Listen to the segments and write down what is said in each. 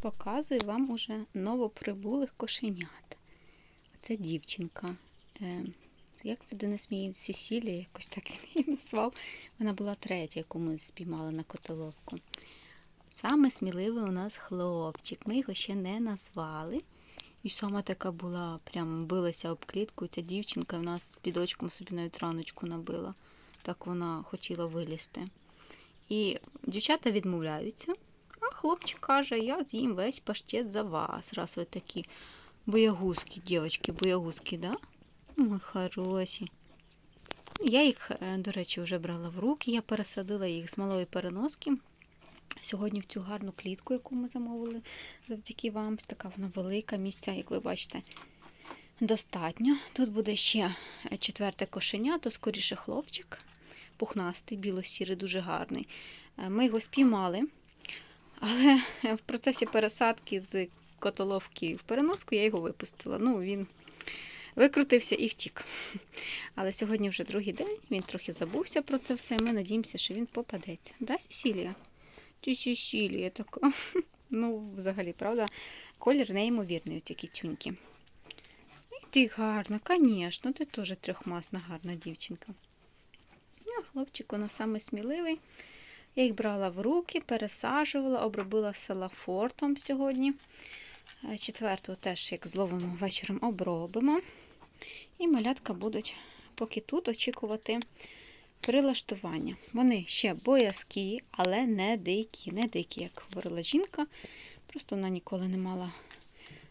Показую вам уже новоприбулих кошенят. Це дівчинка. Е, Як це Денис мій Сесілія, якось так він її назвав. Вона була третя, яку ми спіймали на котоловку. Саме сміливий у нас хлопчик. Ми його ще не назвали. І сама така була, прям билася об клітку. Ця дівчинка в нас під очком собі навіть раночку набила. Так вона хотіла вилізти. І дівчата відмовляються. А хлопчик каже, я з'їм весь паштет за вас, раз ви такі боягузкі, дівчатки, боягузкі, да? Ми хороші. Я їх, е, до речі, вже брала в руки, я пересадила їх з малої переноски. Сьогодні в цю гарну клітку, яку ми замовили завдяки вам. Така вона велика, місця, як ви бачите, достатньо. Тут буде ще е, четверте кошеня, то скоріше хлопчик, пухнастий, біло-сірий, дуже гарний. Е, Ми його спіймали, але в процесі пересадки з котоловки в переноску я його випустила. Ну, він викрутився і втік. Але сьогодні вже другий день, він трохи забувся про це все. Ми надіємося, що він попадеться. Да, Сесілія? Ти Сесілія така. Ну, взагалі, правда, колір неймовірний, оці кітюньки. І ти гарна, звісно, ти теж трьохмасна гарна дівчинка. А хлопчик, вона саме сміливий. Я їх брала в руки, пересаджувала, обробила селафортом сьогодні. Е, Четверту теж, як зловимо вечором, обробимо. І малятка будуть поки тут очікувати прилаштування. Вони ще боязкі, але не дикі. Не дикі, як говорила жінка. Просто вона ніколи не мала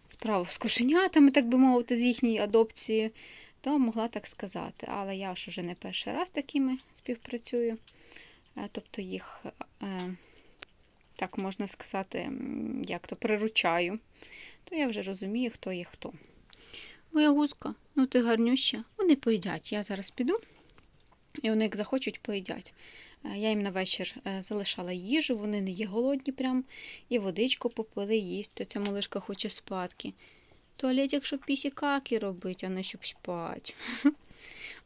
справу з кошенятами, так би мовити, з їхньої адопції, то могла так сказати. Але я ж уже не перший раз такими співпрацюю. Е, Тобто їх, е, так можна сказати, як то приручаю, то я вже розумію, хто є хто. Моя гузка, ну ти гарнюща, вони поїдять. Я зараз піду, і вони як захочуть, поїдять. Е, Я їм на вечір залишала їжу, вони не є голодні прям, і водичку попили їсти. Ця малишка хоче спадки. Туалетик, щоб пісі каки робити, а не щоб спати.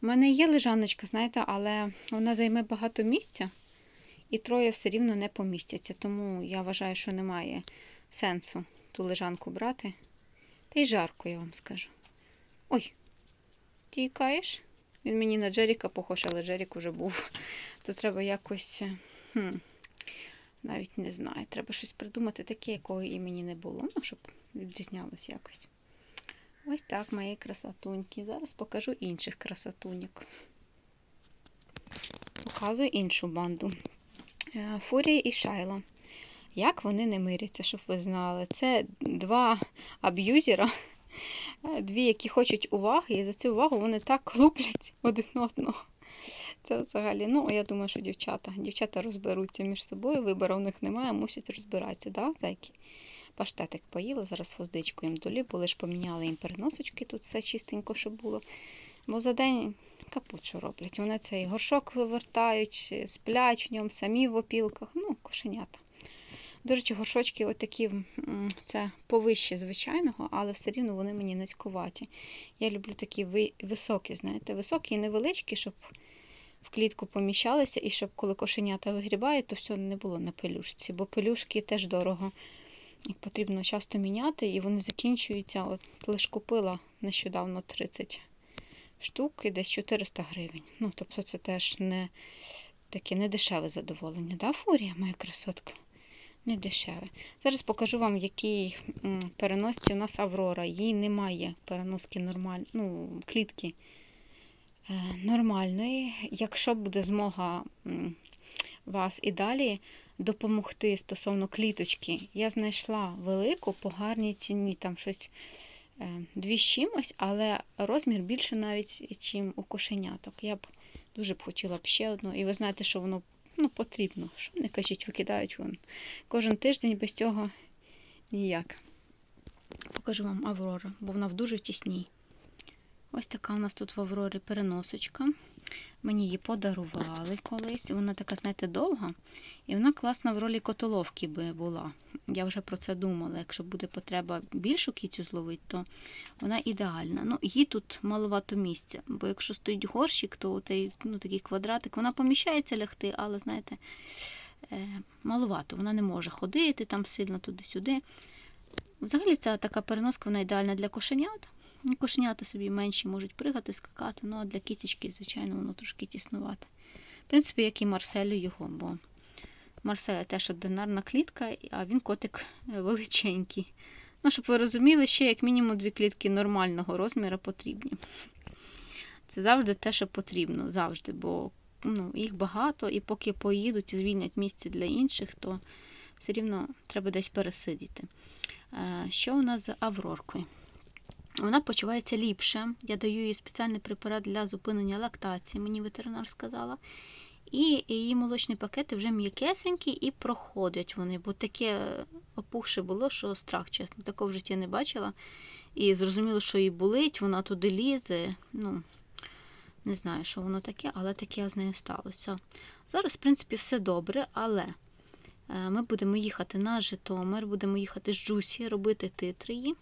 У мене є лежаночка, знаєте, але вона займе багато місця, і троє все рівно не помістяться. Тому я вважаю, що немає сенсу ту лежанку брати. Та й жарко, я вам скажу. Ой, тікаєш? Він мені на Джеріка похож, але Джерік уже був. То треба якось. е, Хм, навіть не знаю. Треба щось придумати таке, якого імені не було. Ну, щоб відрізнялось якось. Ось так, мої красотуньки. Зараз покажу інших красотуньок. Показую іншу банду. Е, Фурія і Шайла. Як вони не миряться, щоб ви знали. Це два аб'юзера, е, дві, які хочуть уваги, і за цю увагу вони так луплять один одного. Це взагалі, ну, я думаю, що дівчата. Дівчата розберуться між собою, вибору в них немає, мусять розбиратися, да, зайки? Паштетик поїли, зараз воздичку їм долі, були ж поміняли їм переносочки, тут все чистенько, щоб було. Бо за день капут що роблять. Вони цей горшок вивертають, сплять в ньому, самі в опілках, ну, кошенята. До речі, горшочки отакі, це повище звичайного, але все рівно вони мені низькуваті. Я люблю такі високі, знаєте, високі і невеличкі, щоб в клітку поміщалися, і щоб коли кошенята вигрібають, то все не було на пелюшці, бо пелюшки теж дорого. Їх потрібно часто міняти, і вони закінчуються. От лише купила нещодавно 30 штук і десь 400 гривень. Ну, тобто це теж не таке не дешеве задоволення. Да, Фурія, моя красотка? Не дешеве. Зараз покажу вам, в якій переносці у нас Аврора. Їй немає переноски нормаль... ну, клітки е, нормальної. Якщо буде змога вас і далі допомогти стосовно кліточки, я знайшла велику по гарній ціні, там щось дві з чимось, але розмір більше навіть, ніж у кошеняток. Я б дуже б хотіла б ще одну. І ви знаєте, що воно ну, потрібно. Що не кажуть, викидають вон. Кожен тиждень без цього ніяк. Покажу вам Аврора, бо вона в дуже тісній. Ось така у нас тут в Аврорі переносочка. Мені її подарували колись. Вона така, знаєте, довга. І вона класна в ролі котоловки би була. Я вже про це думала. Якщо буде потреба більшу кіцю зловити, то вона ідеальна. Ну, їй тут маловато місця, бо якщо стоїть горщик, то отей, ну, такий квадратик, вона поміщається лягти, але, знаєте, е, маловато. Вона не може ходити там сильно туди-сюди. Взагалі ця така переноска вона ідеальна для кошенят. Ну, Кошенята собі менші можуть пригати, скакати, ну а для кітечки, звичайно, воно трошки тіснувати. В принципі, як і Марселю його, бо Марселя теж одинарна клітка, а він котик е, величенький. Ну, щоб ви розуміли, ще як мінімум дві клітки нормального розміру потрібні. Це завжди те, що потрібно, завжди, бо ну, їх багато, і поки поїдуть і звільнять місце для інших, то все рівно треба десь пересидіти. Е, Що у нас з Авроркою? Вона почувається ліпше. Я даю їй спеціальний препарат для зупинення лактації, мені ветеринар сказала. І її молочні пакети вже м'якесенькі і проходять вони, бо таке опухше було, що страх, чесно. Такого в житті не бачила. І зрозуміло, що їй болить, вона туди лізе. Ну, не знаю, що воно таке, але таке з нею сталося. Зараз, в принципі, все добре, але е, ми будемо їхати на Житомир, будемо їхати з Джусі, робити титри її.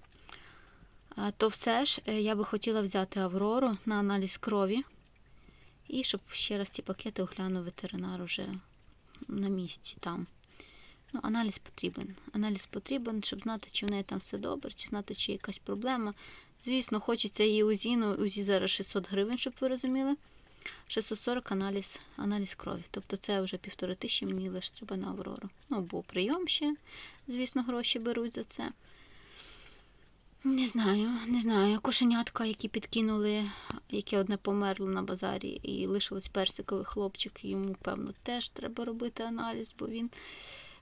То все ж е, я би хотіла взяти Аврору на аналіз крові. І щоб ще раз ці пакети оглянув ветеринар уже на місці там. Ну, аналіз потрібен. Аналіз потрібен, щоб знати, чи в неї там все добре, чи знати, чи є якась проблема. Звісно, хочеться її УЗІ, ну УЗІ зараз 600 гривень, щоб ви розуміли. 640 аналіз, аналіз крові. Тобто це вже півтори тисячі мені лише треба на Аврору. Ну, бо прийом ще, звісно, гроші беруть за це. Не знаю, не знаю. Кошенятка, які підкинули, яке одне померло на базарі, і лишилось персиковий хлопчик, йому, певно, теж треба робити аналіз, бо він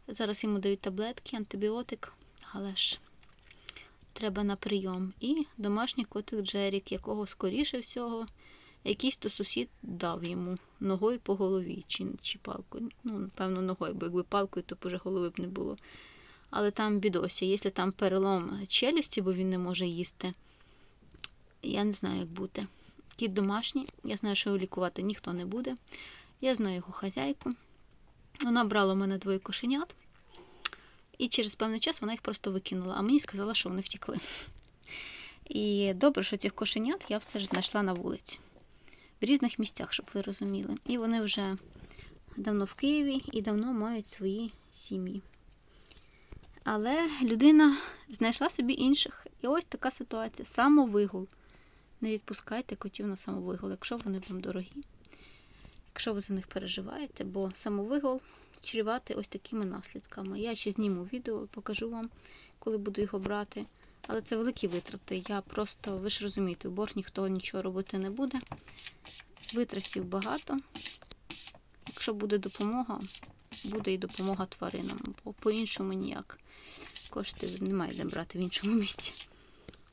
зараз йому дають таблетки, антибіотик, але ж треба на прийом. І домашній котик Джерік, якого скоріше всього, якийсь то сусід дав йому ногою по голові чи, чи палкою. Ну, напевно, ногою, бо якби палкою, то б уже голови б не було. Але там бідося, якщо там перелом челюсті, бо він не може їсти, я не знаю, як бути. Кіт домашній, я знаю, що його лікувати ніхто не буде. Я знаю його хазяйку. Вона брала в мене двоє кошенят, і через певний час вона їх просто викинула, а мені сказала, що вони втекли. І добре, що цих кошенят я все ж знайшла на вулиці. В різних місцях, щоб ви розуміли. І вони вже давно в Києві і давно мають свої сім'ї. Але людина знайшла собі інших. І ось така ситуація. Самовигул. Не відпускайте котів на самовигул, якщо вони вам дорогі. Якщо ви за них переживаєте, бо самовигул чрівати ось такими наслідками. Я ще зніму відео, покажу вам, коли буду його брати. Але це великі витрати. Я просто, ви ж розумієте, в борг ніхто нічого робити не буде. Витратів багато. Якщо буде допомога, буде і допомога тваринам, бо по-іншому ніяк. Кошти немає де брати в іншому місці.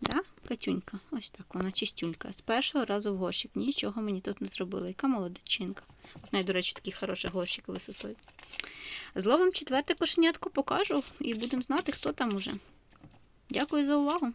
Да? Катюнька, ось так, вона чистюнька. З першого разу в горщик. Нічого мені тут не зробила. Яка молодичинка. Неї, до речі, такий хороший горщик висотою. Зловим четверте кошенятку покажу і будемо знати, хто там уже. Дякую за увагу!